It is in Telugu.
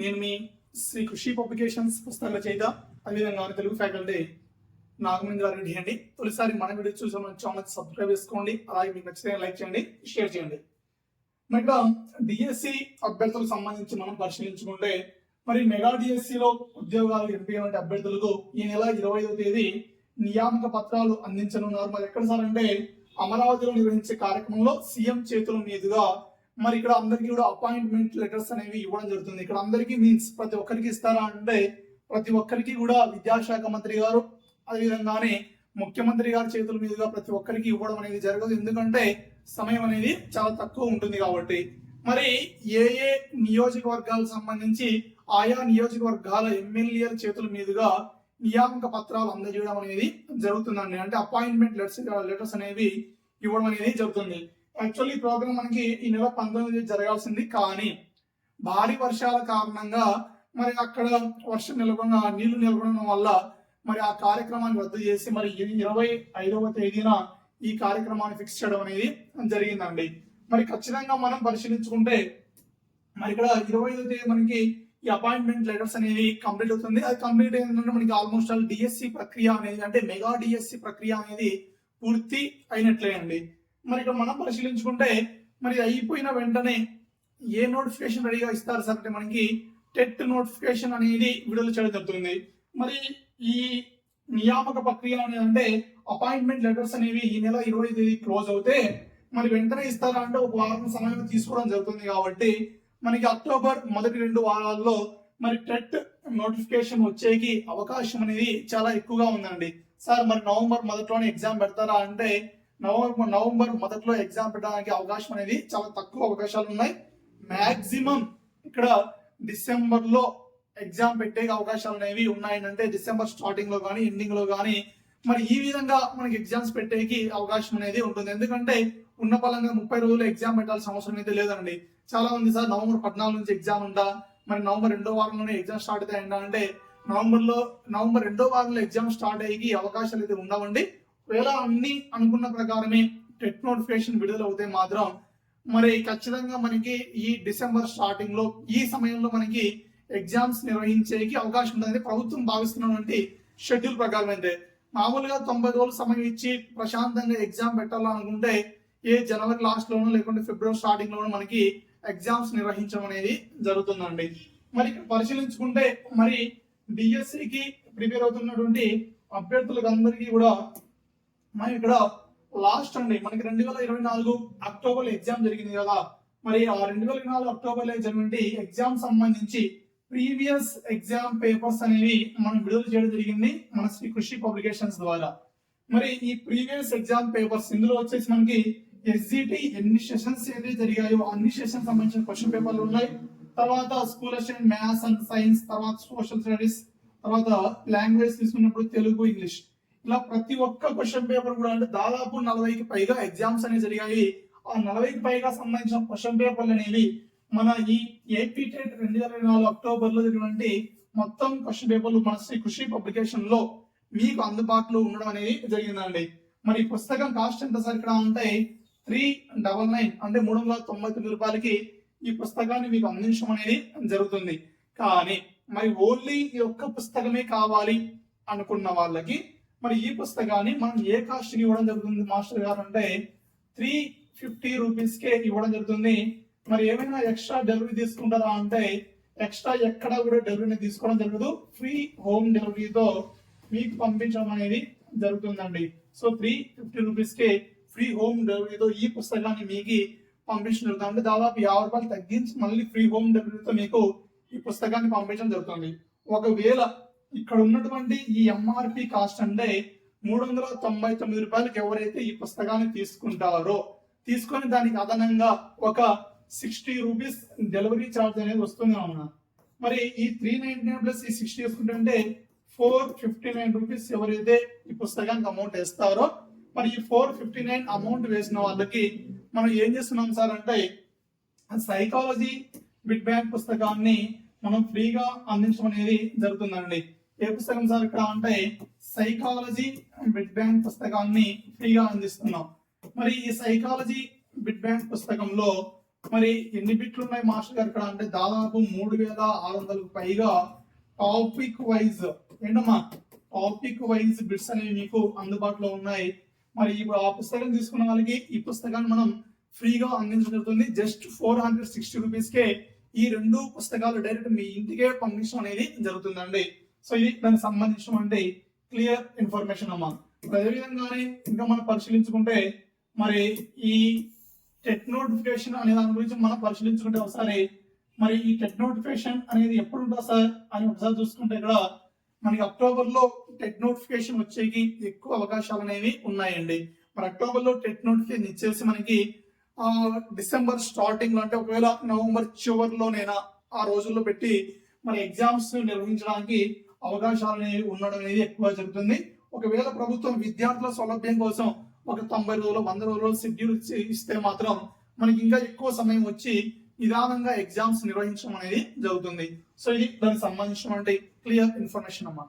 నేను మీ శ్రీ కృషి పబ్లికేషన్స్ పుస్తక రచయిత అదేవిధంగా తెలుగు ఫ్యాకల్టీ నాగమేంద్ర రెడ్డి అండి. తొలిసారి మన వీడియో చూసిన ఛానల్ సబ్స్క్రైబ్ చేసుకోండి. అలాగే మీకు నచ్చితే లైక్ చేయండి షేర్ చేయండి. మరి ఇక్కడ డిఎస్సి అభ్యర్థులకు సంబంధించి మనం పరిశీలించుకుంటే మరి మెగా డిఎస్సిలో ఉద్యోగాలు ఉద్యోగాలు వంటి అభ్యర్థులకు ఈ నెల ఇరవై ఐదవ తేదీ నియామక పత్రాలు అందించనున్నారు. మరి ఎక్కడ సార్ అంటే అమరావతిలో నిర్వహించే కార్యక్రమంలో సీఎం చేతుల మీదుగా మరి ఇక్కడ అందరికీ కూడా అపాయింట్మెంట్ లెటర్స్ అనేవి ఇవ్వడం జరుగుతుంది. ఇక్కడ అందరికీ మీన్స్ ప్రతి ఒక్కరికి ఇస్తారా అంటే ప్రతి ఒక్కరికి కూడా విద్యాశాఖ మంత్రి గారు అదేవిధంగానే ముఖ్యమంత్రి గారి చేతుల మీదుగా ప్రతి ఒక్కరికి ఇవ్వడం అనేది జరగదు. ఎందుకంటే సమయం అనేది చాలా తక్కువ ఉంటుంది కాబట్టి. మరి ఏ ఏ నియోజకవర్గాలకు సంబంధించి ఆయా నియోజకవర్గాల ఎమ్మెల్యేల చేతుల మీదుగా నియామక పత్రాలు అందజేయడం అనేది జరుగుతుందండి. అంటే అపాయింట్మెంట్ లెటర్స్ లెటర్స్ అనేవి ఇవ్వడం అనేది జరుగుతుంది. యాక్చువల్లీ ఈ ప్రోగ్రామ్ మనకి ఈ నెల పంతొమ్మిది జరగాల్సింది కానీ భారీ వర్షాల కారణంగా మరి అక్కడ వర్షం నిలబడిన నీళ్ళు నిలబడడం వల్ల మరి ఆ కార్యక్రమాన్ని రద్దు చేసి మరి ఇరవై ఐదవ తేదీన ఈ కార్యక్రమాన్ని ఫిక్స్ చేయడం అనేది జరిగిందండి. మరి ఖచ్చితంగా మనం పరిశీలించుకుంటే మరి ఇక్కడ ఇరవై ఐదో తేదీ మనకి ఈ అపాయింట్మెంట్ లెటర్స్ అనేవి కంప్లీట్ అవుతుంది. అది కంప్లీట్ అయిందంటే మనకి ఆల్మోస్ట్ ఆల్ డిఎస్సి ప్రక్రియ అనేది అంటే మెగా డిఎస్సి ప్రక్రియ అనేది పూర్తి అయినట్లే అండి. మరి ఇక్కడ మనం పరిశీలించుకుంటే మరి అయిపోయిన వెంటనే ఏ నోటిఫికేషన్ రెడీగా ఇస్తారు సార్ అంటే మనకి టెట్ నోటిఫికేషన్ అనేది విడుదల చేయడం జరుగుతుంది. మరి ఈ నియామక ప్రక్రియ అంటే అపాయింట్మెంట్ లెటర్స్ అనేవి ఈ నెల ఇరవై తేదీ క్లోజ్ అవుతే మరి వెంటనే ఇస్తారా అంటే ఒక వారం సమయం తీసుకోవడం జరుగుతుంది కాబట్టి మనకి అక్టోబర్ మొదటి రెండు వారాల్లో మరి టెట్ నోటిఫికేషన్ వచ్చేకి అవకాశం అనేది చాలా ఎక్కువగా ఉందండి. సార్ మరి నవంబర్ మొదట్లోనే ఎగ్జామ్ పెడతారా అంటే నవంబర్ నవంబర్ మొదట్లో ఎగ్జామ్ పెట్టడానికి అవకాశం అనేది చాలా తక్కువ అవకాశాలు ఉన్నాయి. మ్యాక్సిమం ఇక్కడ డిసెంబర్లో ఎగ్జామ్ పెట్టే అవకాశాలు అనేవి ఉన్నాయంటే డిసెంబర్ స్టార్టింగ్లో కానీ ఎండింగ్లో కానీ మరి ఈ విధంగా మనకి ఎగ్జామ్స్ పెట్టేకి అవకాశం అనేది ఉంటుంది. ఎందుకంటే ఉన్న పలంగా ముప్పై రోజులు ఎగ్జామ్ పెట్టాల్సిన అవసరం అయితే లేదండి. చాలా మంది సార్ నవంబర్ పద్నాలుగు నుంచి ఎగ్జామ్ ఉందా? మరి నవంబర్ రెండో వారంలోనే ఎగ్జామ్ స్టార్ట్ అవుతాయంట అంటే నవంబర్లో నవంబర్ రెండో వారంలో ఎగ్జామ్ స్టార్ట్ అయ్యి అవకాశాలు అయితే ఉండవండి. ఒకవేళ అన్ని అనుకున్న ప్రకారమే టెట్ నోటిఫికేషన్ విడుదలవుతే మాత్రం మరి ఖచ్చితంగా మనకి ఈ డిసెంబర్ స్టార్టింగ్లో ఈ సమయంలో మనకి ఎగ్జామ్స్ నిర్వహించేకి అవకాశం ఉందని ప్రభుత్వం భావిస్తున్నటువంటి షెడ్యూల్ ప్రకారం అయితే. మామూలుగా తొంభై రోజులు సమయం ఇచ్చి ప్రశాంతంగా ఎగ్జామ్ పెట్టాలనుకుంటే ఏ జనవరి లాస్ట్ లోనో లేకుంటే ఫిబ్రవరి స్టార్టింగ్ లోనో మనకి ఎగ్జామ్స్ నిర్వహించడం అనేది జరుగుతుందండి. మరి పరిశీలించుకుంటే మరి డిఎస్సికి ప్రిపేర్ అవుతున్నటువంటి అభ్యర్థులకు అందరికీ కూడా మనం ఇక్కడ లాస్ట్ అండి. మనకి రెండు వేల ఇరవై నాలుగు అక్టోబర్ ఎగ్జామ్ జరిగింది కదా. మరి ఆ రెండు వేల ఇరవై నాలుగు అక్టోబర్లో జరిగినటువంటి ఎగ్జామ్ సంబంధించి ప్రీవియస్ ఎగ్జామ్ పేపర్స్ అనేవి మనం విడుదల చేయడం జరిగింది మన శ్రీ కృషి పబ్లికేషన్స్ ద్వారా. మరి ఈ ప్రీవియస్ ఎగ్జామ్ పేపర్స్ ఇందులో వచ్చేసి మనకి ఎస్జిటి ఎన్ని సెషన్స్ ఏదైతే జరిగాయో అన్ని సెషన్స్ సంబంధించిన క్వశ్చన్ పేపర్లు ఉన్నాయి. తర్వాత school assistant maths and science తర్వాత సోషల్ స్టడీస్ తర్వాత లాంగ్వేజ్ తీసుకున్నప్పుడు తెలుగు ఇంగ్లీష్ ఇలా ప్రతి ఒక్క క్వశ్చన్ పేపర్ కూడా అంటే దాదాపు నలభైకి పైగా ఎగ్జామ్స్ అనేవి జరిగాయి. ఆ నలభైకి పైగా సంబంధించిన క్వశ్చన్ పేపర్లు అనేవి మన ఈ ఏపీ టెట్ రెండు వేల ఇరవై నాలుగు అక్టోబర్లో జరిగినటువంటి మొత్తం క్వశ్చన్ పేపర్లు మన శ్రీ కృషి పబ్లికేషన్లో మీకు అందుబాటులో ఉండడం అనేది జరిగిందండి. మరి ఈ పుస్తకం కాస్ట్ ఎంత సార్ ఇక్కడ త్రీ డబల్ నైన్ అంటే మూడు వందల తొంభై తొమ్మిది రూపాయలకి ఈ పుస్తకాన్ని మీకు అందించడం అనేది జరుగుతుంది. కానీ మరి ఓన్లీ ఈ ఒక్క పుస్తకమే కావాలి అనుకున్న వాళ్ళకి మరి ఈ పుస్తకాన్ని మనం ఏ కాస్ట్కి ఇవ్వడం జరుగుతుంది? మాస్టర్ గారు అంటే త్రీ ఫిఫ్టీ రూపీస్కే ఇవ్వడం జరుగుతుంది. మరి ఏమైనా ఎక్స్ట్రా డెలివరీ తీసుకుంటారా అంటే ఎక్స్ట్రా ఎక్కడ కూడా డెలివరీని తీసుకోవడం జరగదు. ఫ్రీ హోమ్ డెలివరీతో మీకు పంపించడం అనేది జరుగుతుందండి. సో త్రీ ఫిఫ్టీ రూపీస్కే ఫ్రీ హోమ్ డెలివరీతో ఈ పుస్తకాన్ని మీకు పంపించడం జరుగుతుంది. అంటే దాదాపు యాభై రూపాయలు తగ్గించి మళ్ళీ ఫ్రీ హోమ్ డెలివరీతో మీకు ఈ పుస్తకాన్ని పంపించడం జరుగుతుంది. ఒకవేళ ఇక్కడ ఉన్నటువంటి ఈ ఎంఆర్పి కాస్ట్ అంటే మూడు వందల తొంభై తొమ్మిది రూపాయలకి ఎవరైతే ఈ పుస్తకాన్ని తీసుకుంటారో తీసుకొని దానికి అదనంగా ఒక సిక్స్టీ రూపీస్ డెలివరీ ఛార్జ్ అనేది వస్తుంది అన్న. మరి ఈ త్రీ నైన్టీ నైన్ ప్లస్ ఈ సిక్స్టీ వేసుకుంటే ఫోర్ ఫిఫ్టీ నైన్ రూపీస్ ఎవరైతే ఈ పుస్తకానికి అమౌంట్ వేస్తారో మరి ఈ ఫోర్ ఫిఫ్టీ నైన్ అమౌంట్ వేసిన వాళ్ళకి మనం ఏం చేస్తున్నాం సార్ అంటే సైకాలజీ బిడ్ బ్యాంక్ పుస్తకాన్ని మనం ఫ్రీగా అందించడం అనేది జరుగుతుందండి. ఏ పుస్తకం సార్ ఇక్కడ అంటే సైకాలజీ బిట్ బ్యాంక్ పుస్తకాన్ని ఫ్రీగా అందిస్తున్నాం. మరి ఈ సైకాలజీ బిట్ బ్యాంక్ పుస్తకంలో మరి ఎన్ని బిట్లు ఉన్నాయి మాస్టర్ గారు ఇక్కడ అంటే దాదాపు మూడు వేల ఆరు వందలకు పైగా టాపిక్ వైజ్ ఏంటమ్మా? టాపిక్ వైజ్ బిట్స్ అనేవి మీకు అందుబాటులో ఉన్నాయి. మరి ఇప్పుడు ఆ పుస్తకం తీసుకున్న వాళ్ళకి ఈ పుస్తకాన్ని మనం ఫ్రీగా అందించడం జరుగుతుంది. జస్ట్ ఫోర్ హండ్రెడ్ సిక్స్టీ రూపీస్కే ఈ రెండు పుస్తకాలు డైరెక్ట్ మీ ఇంటికే పంపించడం అనేది జరుగుతుందండి. సో ఇది దానికి సంబంధించినటువంటి క్లియర్ ఇన్ఫర్మేషన్ అమ్మా. అదేవిధంగానే ఇంకా మనం పరిశీలించుకుంటే మరి ఈ టెట్ నోటిఫికేషన్ అనే దాని గురించి మనం పరిశీలించుకుంటే ఒకసారి మరి ఈ టెట్ నోటిఫికేషన్ అనేది ఎప్పుడు ఉంటుంది సార్ అని ఒకసారి చూసుకుంటే ఇక్కడ మనకి అక్టోబర్లో టెట్ నోటిఫికేషన్ వచ్చేకి ఎక్కువ అవకాశాలు అనేవి ఉన్నాయండి. మరి అక్టోబర్లో టెట్ నోటిఫికేషన్ ఇచ్చేసి మనకి డిసెంబర్ స్టార్టింగ్లో అంటే ఒకవేళ నవంబర్ చివరిలోనైనా ఆ రోజుల్లో పెట్టి మన ఎగ్జామ్స్ నిర్వహించడానికి అవకాశాలు అనేవి ఉండడం అనేది ఎక్కువ జరుగుతుంది. ఒకవేళ ప్రభుత్వం విద్యార్థుల సౌలభ్యం కోసం ఒక తొంభై రోజులు వంద రోజులు షెడ్యూల్ ఇస్తే మాత్రం మనకి ఇంకా ఎక్కువ సమయం వచ్చి నిదానంగా ఎగ్జామ్స్ నిర్వహించడం అనేది జరుగుతుంది. సో ఇది దానికి సంబంధించినటువంటి క్లియర్ ఇన్ఫర్మేషన్ అమ్మా